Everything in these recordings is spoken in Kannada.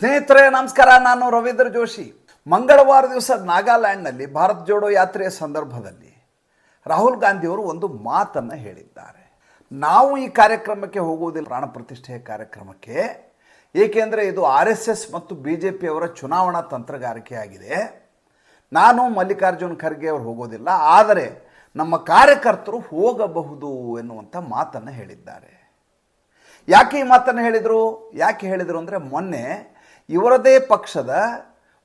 ಸ್ನೇಹಿತರೆ, ನಮಸ್ಕಾರ. ನಾನು ರವೀಂದ್ರ ಜೋಶಿ. ಮಂಗಳವಾರ ದಿವಸ ನಾಗಾಲ್ಯಾಂಡ್ನಲ್ಲಿ ಭಾರತ್ ಜೋಡೋ ಯಾತ್ರೆಯ ಸಂದರ್ಭದಲ್ಲಿ ರಾಹುಲ್ ಗಾಂಧಿಯವರು ಒಂದು ಮಾತನ್ನು ಹೇಳಿದ್ದಾರೆ. ನಾವು ಈ ಕಾರ್ಯಕ್ರಮಕ್ಕೆ ಹೋಗುವುದಿಲ್ಲ. ಪ್ರಾಣ ಪ್ರತಿಷ್ಠೆಯ ಕಾರ್ಯಕ್ರಮಕ್ಕೆ. ಏಕೆಂದರೆ ಇದು ಆರ್ ಎಸ್ ಎಸ್ ಮತ್ತು ಬಿ ಜೆ ಪಿಯವರ ಚುನಾವಣಾ ತಂತ್ರಗಾರಿಕೆ ಆಗಿದೆ ನಾನು ಮಲ್ಲಿಕಾರ್ಜುನ್ ಖರ್ಗೆ ಅವರು ಹೋಗೋದಿಲ್ಲ. ಆದರೆ ನಮ್ಮ ಕಾರ್ಯಕರ್ತರು ಹೋಗಬಹುದು ಎನ್ನುವಂಥ ಮಾತನ್ನು ಹೇಳಿದ್ದಾರೆ. ಯಾಕೆ ಈ ಮಾತನ್ನು ಹೇಳಿದರು? ಯಾಕೆ ಹೇಳಿದರು ಅಂದರೆ ಮೊನ್ನೆ ಇವರದೇ ಪಕ್ಷದ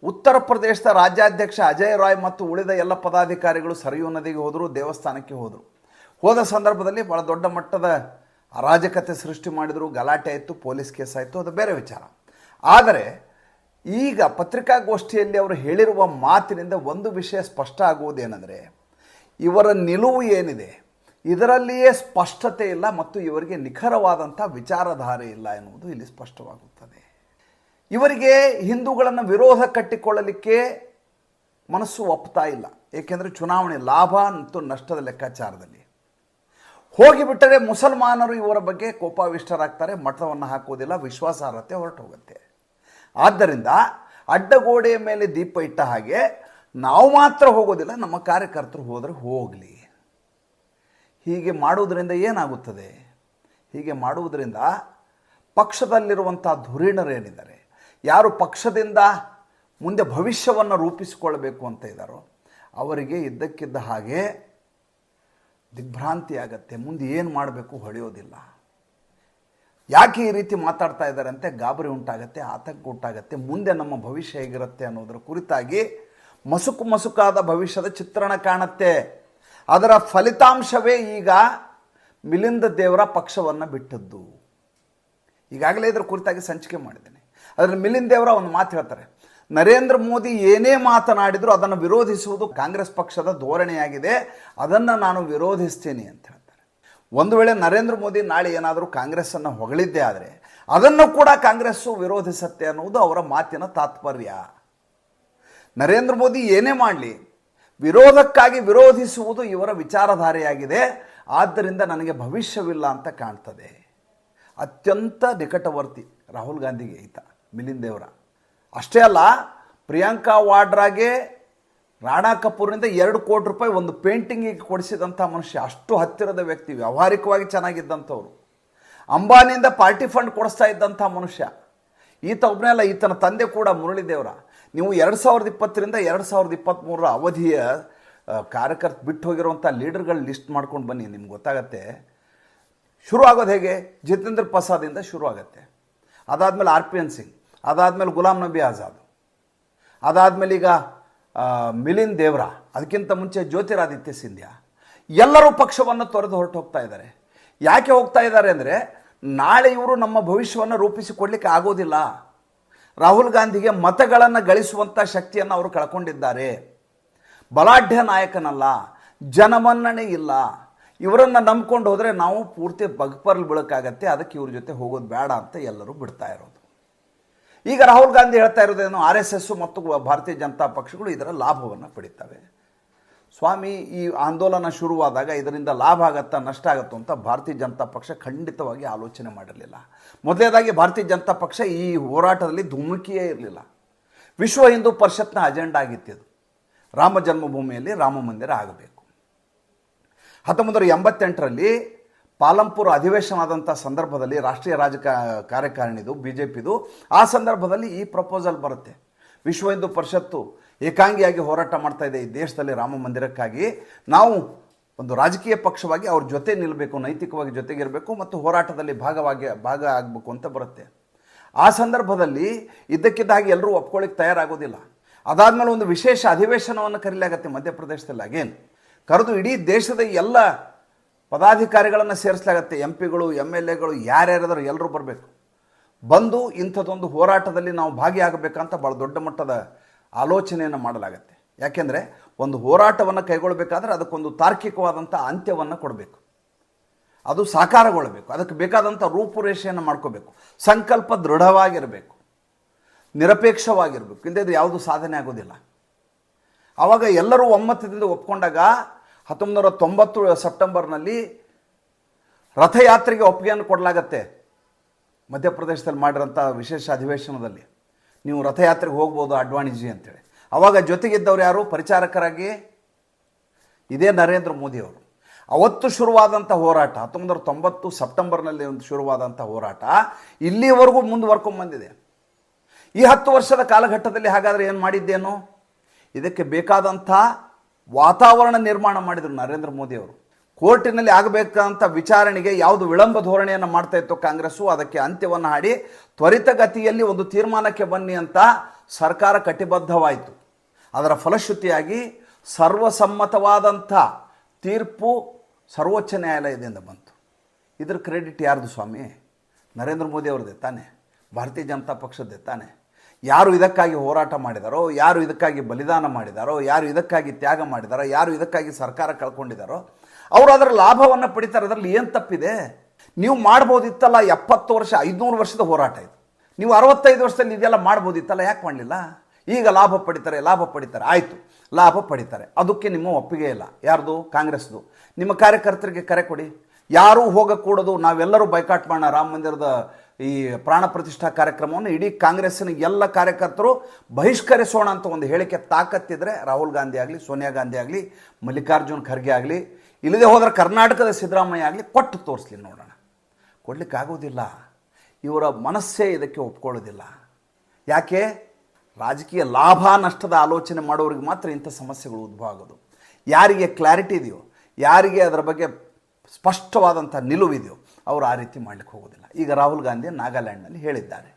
ಉತ್ತರ ಪ್ರದೇಶದ ರಾಜ್ಯಾಧ್ಯಕ್ಷ ಅಜಯ್ ರಾಯ್ ಮತ್ತು ಉಳಿದ ಎಲ್ಲ ಪದಾಧಿಕಾರಿಗಳು ಸರಿಯೂ ನದಿಗೆ ಹೋದರು, ದೇವಸ್ಥಾನಕ್ಕೆ ಹೋದರು. ಹೋದ ಸಂದರ್ಭದಲ್ಲಿ ಭಾಳ ದೊಡ್ಡ ಮಟ್ಟದ ಅರಾಜಕತೆ ಸೃಷ್ಟಿ ಮಾಡಿದರು, ಗಲಾಟೆ ಆಯಿತು, ಪೊಲೀಸ್ ಕೇಸ್ ಆಯಿತು, ಅದು ಬೇರೆ ವಿಚಾರ. ಆದರೆ ಈಗ ಪತ್ರಿಕಾಗೋಷ್ಠಿಯಲ್ಲಿ ಅವರು ಹೇಳಿರುವ ಮಾತಿನಿಂದ ಒಂದು ವಿಷಯ ಸ್ಪಷ್ಟ ಆಗುವುದೇನೆಂದರೆ, ಇವರ ನಿಲುವು ಏನಿದೆ? ಇದರಲ್ಲಿಯೇ ಸ್ಪಷ್ಟತೆ ಇಲ್ಲ ಮತ್ತು ಇವರಿಗೆ ನಿಖರವಾದಂಥ ವಿಚಾರಧಾರೆ ಇಲ್ಲ ಎನ್ನುವುದು ಇಲ್ಲಿ ಸ್ಪಷ್ಟವಾಗುತ್ತದೆ. ಇವರಿಗೆ ಹಿಂದೂಗಳನ್ನು ವಿರೋಧ ಕಟ್ಟಿಕೊಳ್ಳಲಿಕ್ಕೆ ಮನಸ್ಸು ಒಪ್ತಾ ಇಲ್ಲ. ಏಕೆಂದರೆ ಚುನಾವಣೆ ಲಾಭ ಮತ್ತು ನಷ್ಟದ ಲೆಕ್ಕಾಚಾರದಲ್ಲಿ. ಹೋಗಿಬಿಟ್ಟರೆ ಮುಸಲ್ಮಾನರು ಇವರ ಬಗ್ಗೆ ಕೋಪಾವಿಷ್ಟರಾಗ್ತಾರೆ ಮಠವನ್ನು ಹಾಕುವುದಿಲ್ಲ, ವಿಶ್ವಾಸಾರ್ಹತೆ ಹೊರಟು ಹೋಗುತ್ತೆ ಆದ್ದರಿಂದ ಅಡ್ಡಗೋಡೆಯ ಮೇಲೆ ದೀಪ ಇಟ್ಟ ಹಾಗೆ ನಾವು ಮಾತ್ರ ಹೋಗೋದಿಲ್ಲ, ನಮ್ಮ ಕಾರ್ಯಕರ್ತರು ಹೋದರೆ ಹೋಗಲಿ. ಹೀಗೆ ಮಾಡುವುದರಿಂದ ಏನಾಗುತ್ತದೆ? ಹೀಗೆ ಮಾಡುವುದರಿಂದ ಪಕ್ಷದಲ್ಲಿರುವಂಥ ಧುರೀಣರೇನಿದ್ದಾರೆ ಯಾರು ಪಕ್ಷದಿಂದ ಮುಂದೆ ಭವಿಷ್ಯವನ್ನು ರೂಪಿಸಿಕೊಳ್ಳಬೇಕು ಅಂತ ಇದ್ದಾರೋ ಅವರಿಗೆ ಇದ್ದಕ್ಕಿದ್ದ ಹಾಗೆ ದಿಗ್ಭ್ರಾಂತಿ ಆಗತ್ತೆ. ಮುಂದೆ ಏನು ಮಾಡಬೇಕು ಹೊಳೆಯೋದಿಲ್ಲ. ಯಾಕೆ ಈ ರೀತಿ ಮಾತಾಡ್ತಾ ಇದ್ದಾರೆ ಅಂತೆ ಗಾಬರಿ ಉಂಟಾಗತ್ತೆ, ಆತಂಕ ಉಂಟಾಗತ್ತೆ. ಮುಂದೆ ನಮ್ಮ ಭವಿಷ್ಯ ಹೇಗಿರುತ್ತೆ ಅನ್ನೋದರ ಕುರಿತಾಗಿ ಮಸುಕು ಮಸುಕಾದ ಭವಿಷ್ಯದ ಚಿತ್ರಣ ಕಾಣುತ್ತೆ. ಅದರ ಫಲಿತಾಂಶವೇ ಈಗ ಮಿಲಿಂದ ದೇವರ ಪಕ್ಷವನ್ನು ಬಿಟ್ಟದ್ದು. ಈಗಾಗಲೇ ಇದರ ಕುರಿತಾಗಿ ಸಂಚಿಕೆ ಮಾಡಿದ್ದೇನೆ. ಅದರಲ್ಲಿ ಮಿಲಿಂದ್ ದೇವರ ಒಂದು ಮಾತು ಹೇಳ್ತಾರೆ. ನರೇಂದ್ರ ಮೋದಿ ಏನೇ ಮಾತನಾಡಿದರೂ ಅದನ್ನು ವಿರೋಧಿಸುವುದು ಕಾಂಗ್ರೆಸ್ ಪಕ್ಷದ ಧೋರಣೆಯಾಗಿದೆ. ಅದನ್ನು ನಾನು ವಿರೋಧಿಸ್ತೀನಿ ಅಂತ ಹೇಳ್ತಾರೆ. ಒಂದು ವೇಳೆ ನರೇಂದ್ರ ಮೋದಿ ನಾಳೆ ಏನಾದರೂ ಕಾಂಗ್ರೆಸ್ಸನ್ನು ಹೊಗಳಿದ್ದೇ ಆದರೆ ಅದನ್ನು ಕೂಡ ಕಾಂಗ್ರೆಸ್ಸು ವಿರೋಧಿಸುತ್ತೆ ಅನ್ನುವುದು ಅವರ ಮಾತಿನ ತಾತ್ಪರ್ಯ. ನರೇಂದ್ರ ಮೋದಿ ಏನೇ ಮಾಡಲಿ, ವಿರೋಧಕ್ಕಾಗಿ ವಿರೋಧಿಸುವುದು ಇವರ ವಿಚಾರಧಾರೆಯಾಗಿದೆ. ಆದ್ದರಿಂದ ನನಗೆ ಭವಿಷ್ಯವಿಲ್ಲ ಅಂತ ಕಾಣ್ತದೆ. ಅತ್ಯಂತ ನಿಕಟವರ್ತಿ ರಾಹುಲ್ ಗಾಂಧಿಗೆ ಈತ ಮಿಲಿಂದ್ ದೇವರ. ಅಷ್ಟೇ ಅಲ್ಲ, ಪ್ರಿಯಾಂಕಾ ವಾಡ್ರಾಗೆ ರಾಣಾ ಕಪೂರ್ನಿಂದ ಎರಡು ಕೋಟಿ ರೂಪಾಯಿ ಒಂದು ಪೇಂಟಿಂಗಿಗೆ ಕೊಡಿಸಿದಂಥ ಮನುಷ್ಯ, ಅಷ್ಟು ಹತ್ತಿರದ ವ್ಯಕ್ತಿ, ವ್ಯಾವಹಾರಿಕವಾಗಿ ಚೆನ್ನಾಗಿದ್ದಂಥವ್ರು. ಅಂಬಾನಿಯಿಂದ ಪಾರ್ಟಿ ಫಂಡ್ ಕೊಡಿಸ್ತಾ ಇದ್ದಂಥ ಮನುಷ್ಯ. ಈತ ಒಬ್ಬನೇ ಅಲ್ಲ, ಈತನ ತಂದೆ ಕೂಡ ಮುರಳಿದೇವರ ನೀವು ಎರಡು ಸಾವಿರದ ಇಪ್ಪತ್ತರಿಂದ ಎರಡು ಸಾವಿರದ ಇಪ್ಪತ್ತ್ಮೂರರ ಅವಧಿಯ ಕಾರ್ಯಕರ್ತ ಬಿಟ್ಟು ಹೋಗಿರುವಂಥ ಲೀಡರ್ಗಳು ಲಿಸ್ಟ್ ಮಾಡ್ಕೊಂಡು ಬನ್ನಿ, ನಿಮ್ಗೆ ಗೊತ್ತಾಗತ್ತೆ. ಶುರು ಆಗೋದು ಹೇಗೆ? ಜಿತೇಂದ್ರ ಪ್ರಸಾದಿಂದ ಶುರು ಆಗುತ್ತೆ. ಅದಾದಮೇಲೆ ಆರ್ ಪಿ ಎನ್ ಸಿಂಗ್. ಅದಾದಮೇಲೆ ಗುಲಾಂ ನಬಿ ಆಜಾದ್. ಅದಾದಮೇಲೆ ಈಗ ಮಿಲಿನ್ ದೇವ್ರ, ಅದಕ್ಕಿಂತ ಮುಂಚೆ ಜ್ಯೋತಿರಾದಿತ್ಯ ಸಿಂಧ್ಯಾ. ಎಲ್ಲರೂ ಪಕ್ಷವನ್ನು ತೊರೆದು ಹೊರಟು ಹೋಗ್ತಾ ಇದ್ದಾರೆ. ಯಾಕೆ ಹೋಗ್ತಾ ಇದ್ದಾರೆ ಅಂದರೆ, ನಾಳೆ ಇವರು ನಮ್ಮ ಭವಿಷ್ಯವನ್ನು ರೂಪಿಸಿಕೊಡ್ಲಿಕ್ಕೆ ಆಗೋದಿಲ್ಲ. ರಾಹುಲ್ ಗಾಂಧಿಗೆ ಮತಗಳನ್ನು ಗಳಿಸುವಂಥ ಶಕ್ತಿಯನ್ನು ಅವರು ಕಳ್ಕೊಂಡಿದ್ದಾರೆ. ಬಲಾಢ್ಯ ನಾಯಕನಲ್ಲ, ಜನಮನ್ನಣೆ ಇಲ್ಲ. ಇವರನ್ನು ನಂಬ್ಕೊಂಡು ಹೋದರೆ ನಾವು ಪೂರ್ತಿ ಬಗ್ಪರ್ಲಿ ಬೀಳಕ್ಕಾಗತ್ತೆ, ಅದಕ್ಕೆ ಇವ್ರ ಜೊತೆ ಹೋಗೋದು ಬೇಡ ಅಂತ ಎಲ್ಲರೂ ಬಿಡ್ತಾ ಇರೋದು. ಈಗ ರಾಹುಲ್ ಗಾಂಧಿ ಹೇಳ್ತಾ ಇರೋದೇನು, ಆರ್ ಎಸ್ ಎಸ್ ಮತ್ತು ಭಾರತೀಯ ಜನತಾ ಪಕ್ಷಗಳು ಇದರ ಲಾಭವನ್ನು ಪಡಿತವೆ. ಸ್ವಾಮಿ, ಈ ಆಂದೋಲನ ಶುರುವಾದಾಗ ಇದರಿಂದ ಲಾಭ ಆಗತ್ತಾ ನಷ್ಟ ಆಗುತ್ತೋ ಅಂತ ಭಾರತೀಯ ಜನತಾ ಪಕ್ಷ ಖಂಡಿತವಾಗಿ ಆಲೋಚನೆ ಮಾಡಿರಲಿಲ್ಲ ಮೊದಲನೇದಾಗಿ ಭಾರತೀಯ ಜನತಾ ಪಕ್ಷ ಈ ಹೋರಾಟದಲ್ಲಿ ಧುಮುಕಿಯೇ ಇರಲಿಲ್ಲ. ವಿಶ್ವ ಹಿಂದೂ ಪರಿಷತ್ನ ಅಜೆಂಡಾ ಇದು. ರಾಮ ಜನ್ಮಭೂಮಿಯಲ್ಲಿ ರಾಮ ಮಂದಿರ ಆಗಬೇಕು. ಹತ್ತೊಂಬತ್ತು ನೂರ ಎಂಬತ್ತೆಂಟರಲ್ಲಿ ಪಾಲಂಪುರ ಅಧಿವೇಶನ ಆದಂಥ ಸಂದರ್ಭದಲ್ಲಿ ರಾಷ್ಟ್ರೀಯ ರಾಜಕ ಕಾರ್ಯಕಾರಿಣಿದು ಬಿ ಜೆ ಪಿದು ಆ ಸಂದರ್ಭದಲ್ಲಿ ಈ ಪ್ರಪೋಸಲ್ ಬರುತ್ತೆ. ವಿಶ್ವ ಹಿಂದೂ ಪರಿಷತ್ತು ಏಕಾಂಗಿಯಾಗಿ ಹೋರಾಟ ಮಾಡ್ತಾ ಇದೆ ಈ ದೇಶದಲ್ಲಿ ರಾಮ ಮಂದಿರಕ್ಕಾಗಿ. ನಾವು ಒಂದು ರಾಜಕೀಯ ಪಕ್ಷವಾಗಿ ಅವ್ರ ಜೊತೆ ನಿಲ್ಲಬೇಕು ನೈತಿಕವಾಗಿ ಜೊತೆಗಿರಬೇಕು ಮತ್ತು ಹೋರಾಟದಲ್ಲಿ ಭಾಗವಾಗಿ, ಭಾಗ ಆಗಬೇಕು ಅಂತ ಬರುತ್ತೆ. ಆ ಸಂದರ್ಭದಲ್ಲಿ ಇದ್ದಕ್ಕಿದ್ದಾಗಿ ಎಲ್ಲರೂ ಒಪ್ಕೊಳ್ಳಿಕ್ಕೆ ತಯಾರಾಗೋದಿಲ್ಲ ಅದಾದಮೇಲೆ ಒಂದು ವಿಶೇಷ ಅಧಿವೇಶನವನ್ನು ಕರೀಲಾಗತ್ತೆ ಮಧ್ಯಪ್ರದೇಶದಲ್ಲಿ. ಅಗೇನ್ ಕರೆದು ಇಡೀ ದೇಶದ ಎಲ್ಲ ಪದಾಧಿಕಾರಿಗಳನ್ನು ಸೇರಿಸಲಾಗತ್ತೆ. ಎಂ ಪಿಗಳು ಎಂ ಎಲ್ ಎಗಳು ಯಾರ್ಯಾರಿದಾರೋ ಎಲ್ಲರೂ ಬರಬೇಕು. ಬಂದು ಇಂಥದ್ದೊಂದು ಹೋರಾಟದಲ್ಲಿ ನಾವು ಭಾಗಿಯಾಗಬೇಕಂತ ಭಾಳ ದೊಡ್ಡ ಮಟ್ಟದ ಆಲೋಚನೆಯನ್ನು ಮಾಡಲಾಗತ್ತೆ. ಯಾಕೆಂದರೆ ಒಂದು ಹೋರಾಟವನ್ನು ಕೈಗೊಳ್ಳಬೇಕಾದ್ರೆ ಅದಕ್ಕೊಂದು ತಾರ್ಕಿಕವಾದಂಥ ಅಂತ್ಯವನ್ನು ಕೊಡಬೇಕು. ಅದು ಸಾಕಾರಗೊಳ್ಳಬೇಕು. ಅದಕ್ಕೆ ಬೇಕಾದಂಥ ರೂಪುರೇಷೆಯನ್ನು ಮಾಡ್ಕೋಬೇಕು. ಸಂಕಲ್ಪ ದೃಢವಾಗಿರಬೇಕು. ನಿರಪೇಕ್ಷವಾಗಿರಬೇಕು. ಇಲ್ಲದೆ ಯಾವುದು ಸಾಧನೆ ಆಗೋದಿಲ್ಲ. ಆವಾಗ ಎಲ್ಲರೂ ಒಮ್ಮತದಿಂದ ಒಪ್ಕೊಂಡಾಗ ಹತ್ತೊಂಬತ್ತು ತೊಂಬತ್ತು ಸೆಪ್ಟೆಂಬರ್ನಲ್ಲಿ ರಥಯಾತ್ರೆಗೆ ಒಪ್ಪಿಗೆಯನ್ನು ಕೊಡಲಾಗತ್ತೆ ಮಧ್ಯಪ್ರದೇಶದಲ್ಲಿ ಮಾಡಿರೋಂಥ ವಿಶೇಷ ಅಧಿವೇಶನದಲ್ಲಿ. ನೀವು ರಥಯಾತ್ರೆಗೆ ಹೋಗ್ಬೋದು ಅಡ್ವಾಣಿಜಿ ಅಂತೇಳಿ. ಅವಾಗ ಜೊತೆಗಿದ್ದವ್ರು ಯಾರು? ಪರಿಚಾರಕರಾಗಿ ಇದೇ ನರೇಂದ್ರ ಮೋದಿಯವರು ಅವತ್ತು ಶುರುವಾದಂಥ ಹೋರಾಟ ಹತ್ತೊಂಬತ್ತು ತೊಂಬತ್ತು ಸೆಪ್ಟೆಂಬರ್ನಲ್ಲಿ ಒಂದು ಶುರುವಾದಂಥ ಹೋರಾಟ ಇಲ್ಲಿವರೆಗೂ ಮುಂದುವರ್ಕೊಂಡು ಬಂದಿದೆ. ಈ ಹತ್ತು ವರ್ಷದ ಕಾಲಘಟ್ಟದಲ್ಲಿ ಹಾಗಾದರೆ ಏನು ಮಾಡಿದ್ದೇನು? ಇದಕ್ಕೆ ಬೇಕಾದಂಥ ವಾತಾವರಣ ನಿರ್ಮಾಣ ಮಾಡಿದರು ನರೇಂದ್ರ ಮೋದಿಯವರು ಕೋರ್ಟಿನಲ್ಲಿ ಆಗಬೇಕಂತ ವಿಚಾರಣೆಗೆ ಯಾವುದು ವಿಳಂಬ ಧೋರಣೆಯನ್ನು ಮಾಡ್ತಾ ಇತ್ತು ಕಾಂಗ್ರೆಸ್ಸು, ಅದಕ್ಕೆ ಅಂತ್ಯವನ್ನು ಹಾಡಿ ತ್ವರಿತಗತಿಯಲ್ಲಿ ಒಂದು ತೀರ್ಮಾನಕ್ಕೆ ಬನ್ನಿ ಅಂತ ಸರ್ಕಾರ ಕಟಿಬದ್ಧವಾಯಿತು. ಅದರ ಫಲಶ್ರುತಿಯಾಗಿ ಸರ್ವಸಮ್ಮತವಾದಂಥ ತೀರ್ಪು ಸರ್ವೋಚ್ಚ ನ್ಯಾಯಾಲಯದಿಂದ ಬಂತು. ಇದ್ರ ಕ್ರೆಡಿಟ್ ಯಾರ್ದು ಸ್ವಾಮಿ? ನರೇಂದ್ರ ಮೋದಿ ಅವ್ರದ್ದೇ ತಾನೆ? ಭಾರತೀಯ ಜನತಾ ಪಕ್ಷದ್ದೇ ತಾನೆ? ಯಾರು ಇದಕ್ಕಾಗಿ ಹೋರಾಟ ಮಾಡಿದಾರೋ, ಯಾರು ಇದಕ್ಕಾಗಿ ಬಲಿದಾನ ಮಾಡಿದಾರೋ, ಯಾರು ಇದಕ್ಕಾಗಿ ತ್ಯಾಗ ಮಾಡಿದಾರೋ, ಯಾರು ಇದಕ್ಕಾಗಿ ಸರ್ಕಾರ ಕಳ್ಕೊಂಡಿದ್ದಾರೋ ಅವರು ಅದರ ಲಾಭವನ್ನು ಪಡಿತಾರೆ. ಅದರಲ್ಲಿ ಏನು ತಪ್ಪಿದೆ? ನೀವು ಮಾಡ್ಬೋದಿತ್ತಲ್ಲ ಎಪ್ಪತ್ತು ವರ್ಷ, ಐದುನೂರು ವರ್ಷದ ಹೋರಾಟ ಇದು. ನೀವು ಅರವತ್ತೈದು ವರ್ಷದಲ್ಲಿ ಇದೆಲ್ಲ ಮಾಡ್ಬೋದಿತ್ತಲ್ಲ, ಯಾಕೆ ಮಾಡಲಿಲ್ಲ? ಈಗ ಲಾಭ ಪಡಿತಾರೆ ಲಾಭ ಪಡಿತಾರೆ, ಆಯಿತು. ಲಾಭ ಪಡಿತಾರೆ. ಅದಕ್ಕೆ ನಿಮ್ಮ ಒಪ್ಪಿಗೆ ಇಲ್ಲ. ಯಾರ್ದು? ಕಾಂಗ್ರೆಸ್ದು. ನಿಮ್ಮ ಕಾರ್ಯಕರ್ತರಿಗೆ ಕರೆ ಕೊಡಿ. ಯಾರೂ ಹೋಗಕೂಡದು, ನಾವೆಲ್ಲರೂ ಬೈಕಾಟ್ ಮಾಡೋಣ. ರಾಮ ಮಂದಿರದ ಈ ಪ್ರಾಣ ಪ್ರತಿಷ್ಠಾ ಕಾರ್ಯಕ್ರಮವನ್ನು ಇಡೀ ಕಾಂಗ್ರೆಸ್ಸಿನ ಎಲ್ಲ ಕಾರ್ಯಕರ್ತರು ಬಹಿಷ್ಕರಿಸೋಣ ಅಂತ ಒಂದು ಹೇಳಿಕೆ ತಾಕತ್ತಿದ್ರೆ ರಾಹುಲ್ ಗಾಂಧಿ ಆಗಲಿ, ಸೋನಿಯಾ ಗಾಂಧಿ ಆಗಲಿ, ಮಲ್ಲಿಕಾರ್ಜುನ್ ಖರ್ಗೆ ಆಗಲಿ, ಇಲ್ಲದೆ ಹೋದರೆ ಕರ್ನಾಟಕದ ಸಿದ್ದರಾಮಯ್ಯ ಆಗಲಿ ಕೊಟ್ಟು ತೋರಿಸ್ಲಿ ನೋಡೋಣ. ಕೊಡಲಿಕ್ಕಾಗೋದಿಲ್ಲ ಇವರ ಮನಸ್ಸೇ ಇದಕ್ಕೆ ಒಪ್ಕೊಳ್ಳೋದಿಲ್ಲ. ಯಾಕೆ? ರಾಜಕೀಯ ಲಾಭ ನಷ್ಟದ ಆಲೋಚನೆ ಮಾಡೋರಿಗೆ ಮಾತ್ರ ಇಂಥ ಸಮಸ್ಯೆಗಳು ಉದ್ಭವ ಆಗೋದು. ಯಾರಿಗೆ ಕ್ಲಾರಿಟಿ ಇದೆಯೋ, ಯಾರಿಗೆ ಅದರ ಬಗ್ಗೆ ಸ್ಪಷ್ಟವಾದಂಥ ನಿಲುವಿದೆಯೋ ಅವರು ಆ ರೀತಿ ಮಾಡಲಿಕ್ಕೆ ಹೋಗೋದಿಲ್ಲ ಈಗ ರಾಹುಲ್ ಗಾಂಧಿ ನಾಗಾಲ್ಯಾಂಡ್ನಲ್ಲಿ ಹೇಳಿದ್ದಾರೆ.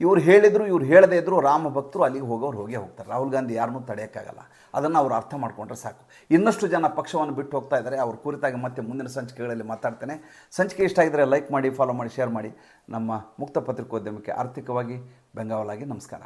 ಇವರು ಹೇಳಿದರು, ಇವ್ರು ಹೇಳದೇ ಇದ್ದರೂ ರಾಮ ಭಕ್ತರು ಅಲ್ಲಿಗೆ ಹೋಗೋರು ಹೋಗೇ ಹೋಗ್ತಾರೆ. ರಾಹುಲ್ ಗಾಂಧಿ ಯಾರನ್ನೂ ತಡೆಯೋಕ್ಕಾಗಲ್ಲ. ಅದನ್ನು ಅವರು ಅರ್ಥ ಮಾಡಿಕೊಂಡ್ರೆ ಸಾಕು. ಇನ್ನಷ್ಟು ಜನ ಪಕ್ಷವನ್ನು ಬಿಟ್ಟು ಹೋಗ್ತಾ ಇದ್ದಾರೆ. ಅವ್ರ ಕುರಿತಾಗಿ ಮತ್ತೆ ಮುಂದಿನ ಸಂಚಿಕೆಗಳಲ್ಲಿ ಮಾತಾಡ್ತೇನೆ. ಸಂಚಿಕೆ ಇಷ್ಟ ಆಗಿದ್ರೆ ಲೈಕ್ ಮಾಡಿ, ಫಾಲೋ ಮಾಡಿ, ಶೇರ್ ಮಾಡಿ. ನಮ್ಮ ಮುಕ್ತ ಪತ್ರಿಕೋದ್ಯಮಕ್ಕೆ ಆರ್ಥಿಕವಾಗಿ ಬೆಂಗಾವಲಾಗಿ ನಮಸ್ಕಾರ.